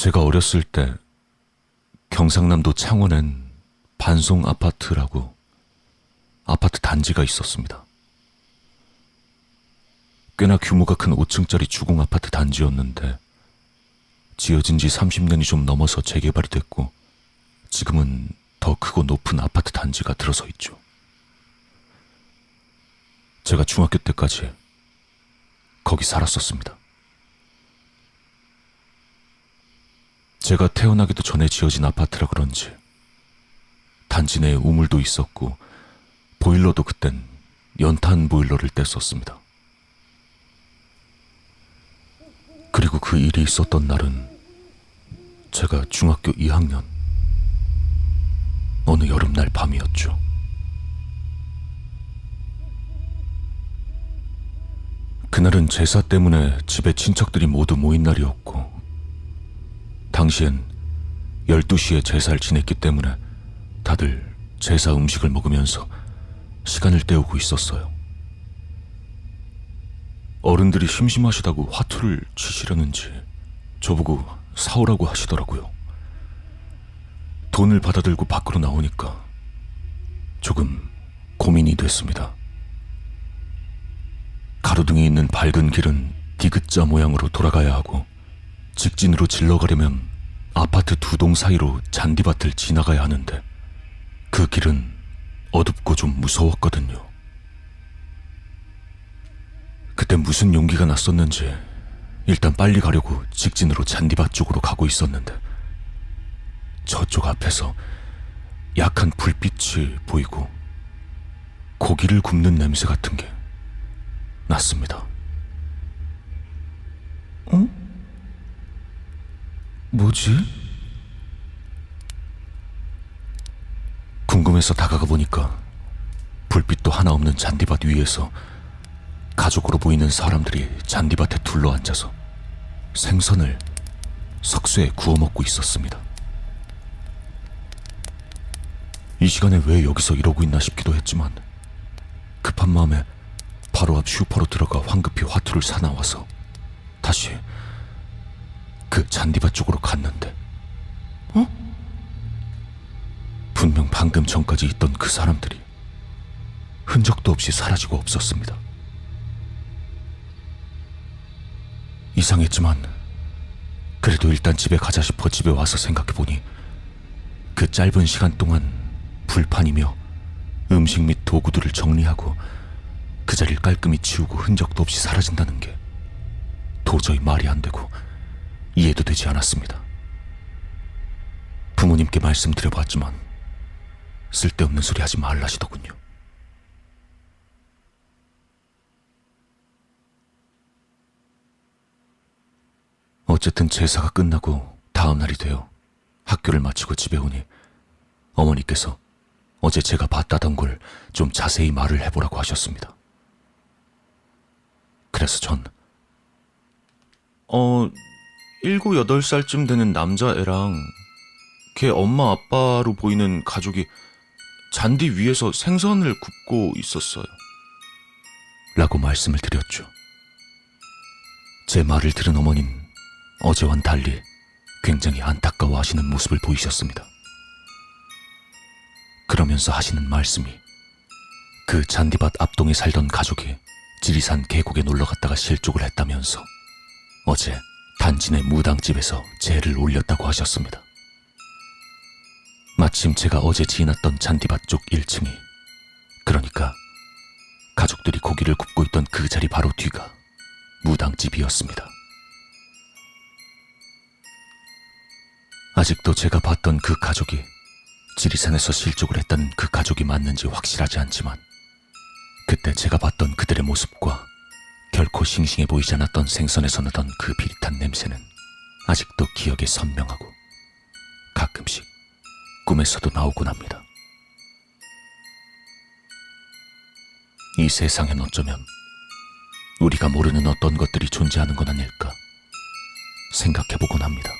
제가 어렸을 때 경상남도 창원엔 반송 아파트라고 아파트 단지가 있었습니다. 꽤나 규모가 큰 5층짜리 주공 아파트 단지였는데 지어진 지 30년이 좀 넘어서 재개발이 됐고 지금은 더 크고 높은 아파트 단지가 들어서 있죠. 제가 중학교 때까지 거기 살았었습니다. 제가 태어나기도 전에 지어진 아파트라 그런지 단지 내에 우물도 있었고 보일러도 그땐 연탄 보일러를 뗐었습니다. 그리고 그 일이 있었던 날은 제가 중학교 2학년 어느 여름날 밤이었죠. 그날은 제사 때문에 집에 친척들이 모두 모인 날이었고 당시엔 12시에 제사를 지냈기 때문에 다들 제사 음식을 먹으면서 시간을 때우고 있었어요. 어른들이 심심하시다고 화투를 치시려는지 저보고 사오라고 하시더라고요. 돈을 받아들고 밖으로 나오니까 조금 고민이 됐습니다. 가로등이 있는 밝은 길은 디귿자 모양으로 돌아가야 하고 직진으로 질러가려면 아파트 두동 사이로 잔디밭을 지나가야 하는데 그 길은 어둡고 좀 무서웠거든요. 그때 무슨 용기가 났었는지 일단 빨리 가려고 직진으로 잔디밭 쪽으로 가고 있었는데 저쪽 앞에서 약한 불빛이 보이고 고기를 굽는 냄새 같은 게 났습니다. 어? 뭐지? 궁금해서 다가가 보니까 불빛도 하나 없는 잔디밭 위에서 가족으로 보이는 사람들이 잔디밭에 둘러앉아서 생선을 석쇠에 구워 먹고 있었습니다. 이 시간에 왜 여기서 이러고 있나 싶기도 했지만 급한 마음에 바로 앞 슈퍼로 들어가 황급히 화투를 사나와서 다시 그 잔디밭 쪽으로 갔는데 어? 분명 방금 전까지 있던 그 사람들이 흔적도 없이 사라지고 없었습니다. 이상했지만 그래도 일단 집에 가자 싶어 집에 와서 생각해보니 그 짧은 시간 동안 불판이며 음식 및 도구들을 정리하고 그 자리를 깔끔히 치우고 흔적도 없이 사라진다는 게 도저히 말이 안 되고 이해도 되지 않았습니다. 부모님께 말씀드려봤지만 쓸데없는 소리 하지 말라시더군요. 어쨌든 제사가 끝나고 다음 날이 되어 학교를 마치고 집에 오니 어머니께서 어제 제가 봤다던 걸 좀 자세히 말을 해보라고 하셨습니다. 그래서 전, 어, 일곱, 여덟 살쯤 되는 남자애랑 걔 엄마 아빠로 보이는 가족이 잔디 위에서 생선을 굽고 있었어요. 라고 말씀을 드렸죠. 제 말을 들은 어머님 어제와는 달리 굉장히 안타까워 하시는 모습을 보이셨습니다. 그러면서 하시는 말씀이 그 잔디밭 앞동에 살던 가족이 지리산 계곡에 놀러 갔다가 실족을 했다면서 어제 단지 내 무당집에서 재를 올렸다고 하셨습니다. 마침 제가 어제 지났던 잔디밭 쪽 1층이 그러니까 가족들이 고기를 굽고 있던 그 자리 바로 뒤가 무당집이었습니다. 아직도 제가 봤던 그 가족이 지리산에서 실족을 했다는 그 가족이 맞는지 확실하지 않지만 그때 제가 봤던 그들의 모습과 결코 싱싱해 보이지 않았던 생선에서 나던 그 비릿한 냄새는 아직도 기억에 선명하고 가끔씩 꿈에서도 나오곤 합니다. 이 세상엔 어쩌면 우리가 모르는 어떤 것들이 존재하는 건 아닐까 생각해보곤 합니다.